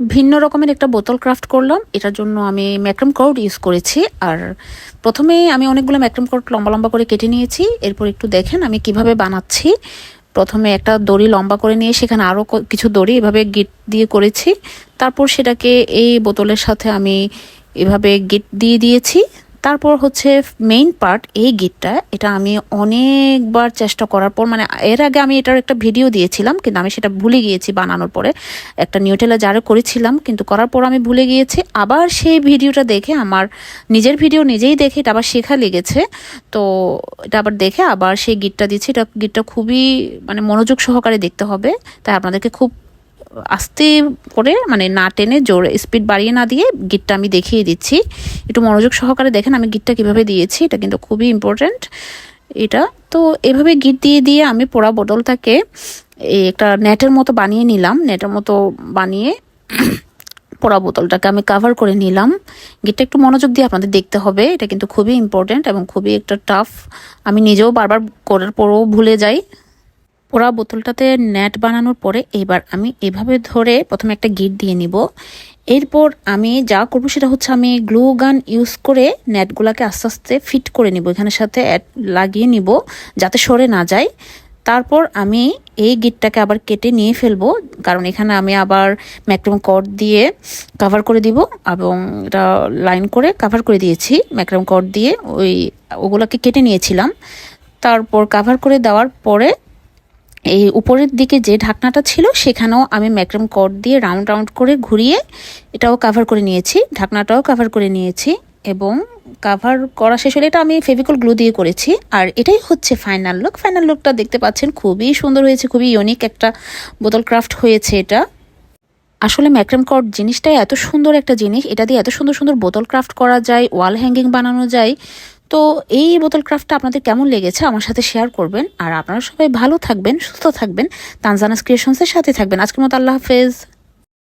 ভিন্ন রকমের একটা বোতল ক্রাফট করলাম। এটার জন্য আমি ম্যাক্রাম কর্ড ইউজ করেছি। আর প্রথমে আমি অনেকগুলো ম্যাক্রাম কর্ড লম্বা লম্বা করে কেটে নিয়েছি। এরপর একটু দেখেন আমি কীভাবে বানাচ্ছি। প্রথমে একটা দড়ি লম্বা করে নিয়ে সেখানে আরও কিছু দড়ি এভাবে গিট দিয়ে করেছি। তারপর সেটাকে এই বোতলের সাথে আমি এভাবে গিট দিয়ে দিয়েছি। তারপর হচ্ছে মেইন পার্ট এই গিটটা এটা আমি অনেকবার চেষ্টা করার পর মানে এর আগে আমি এটার একটা ভিডিও দিয়েছিলাম, কিন্তু আমি সেটা ভুলে গিয়েছি বানানোর পরে। একটা নিউটেলা জারে করেছিলাম, কিন্তু করার পর আমি ভুলে গিয়েছি। আবার সেই ভিডিওটা দেখে, আমার নিজের ভিডিও নিজেই দেখে এটা আবার শেখা লেগেছে। তো এটা আবার দেখে আবার সেই গিটটা দিচ্ছি। এটা গিটটা খুবই মানে মনোযোগ সহকারে দেখতে হবে। তাই আপনাদেরকে খুব আস্তে করে মানে না টেনে জোরে স্পিড বাড়িয়ে না দিয়ে গিটটা আমি দেখিয়ে দিচ্ছি। একটু মনোযোগ সহকারে দেখেন আমি গিটটা কীভাবে দিয়েছি, এটা কিন্তু খুবই ইম্পর্ট্যান্ট এটা, তো এভাবে গিট দিয়ে দিয়ে আমি পোড়া বোতলটাকে এই একটা নেটের মতো বানিয়ে নিলাম, নেটের মতো বানিয়ে পোড়া বোতলটাকে আমি কাভার করে নিলাম। গিটটা একটু মনোযোগ দিয়ে আপনাদের দেখতে হবে, এটা কিন্তু খুবই ইম্পর্ট্যান্ট এবং খুবই একটা টাফ আমি নিজেও বারবার করার পরেও ভুলে যাই। পোড়া বোতলটাতে নেট বানানোর পরে এবার আমি এভাবে ধরে প্রথমে একটা গিট দিয়ে নিব। এরপর আমি যা করব সেটা হচ্ছে আমি গ্লু গান ইউজ করে নেটগুলোকে আস্তে আস্তে ফিট করে নিব, এখানের সাথে লাগিয়ে নিব যাতে সরে না যায়। তারপর আমি এই গিটটাকে আবার কেটে নিয়ে ফেলব, কারণ এখানে আমি আবার ম্যাক্রোম কর্ড দিয়ে কাভার করে দিব এবং এটা লাইন করে কাভার করে দিয়েছি, ম্যাক্রোম কর্ড দিয়ে ওই ওগুলোকে কেটে নিয়েছিলাম। তারপর কাভার করে দেওয়ার পরে এই উপরের দিকে যে ঢাকনাটা ছিল, সেখানেও আমি ম্যাক্রাম কট দিয়ে রাউন্ড রাউন্ড করে ঘুরিয়ে এটাও কাভার করে নিয়েছি, ঢাকনাটাও কাভার করে নিয়েছি এবং কাভার করা শেষ হলে এটা আমি ফেভিকল গ্লু দিয়ে করেছি। আর এটাই হচ্ছে ফাইনাল লুক ফাইনাল লুকটা দেখতে পাচ্ছেন, খুবই সুন্দর হয়েছে, খুবই ইউনিক একটা বোতল ক্রাফট হয়েছে এটা। আসলে ম্যাক্রাম কট জিনিসটাই এত সুন্দর একটা জিনিস, এটা দিয়ে এত সুন্দর সুন্দর বোতল ক্রাফট করা যায় ওয়াল হ্যাঙ্গিং বানানো যায় তো এই বোতল ক্রাফটটা আপনাদের কেমন লেগেছে আমার সাথে শেয়ার করবেন। আর আপনারা সবাই ভালো থাকবেন, সুস্থ থাকবেন। তানজানাস ক্রিয়েশনসের সাথে থাকবেন। আজকের মতো আল্লাহ হাফেজ।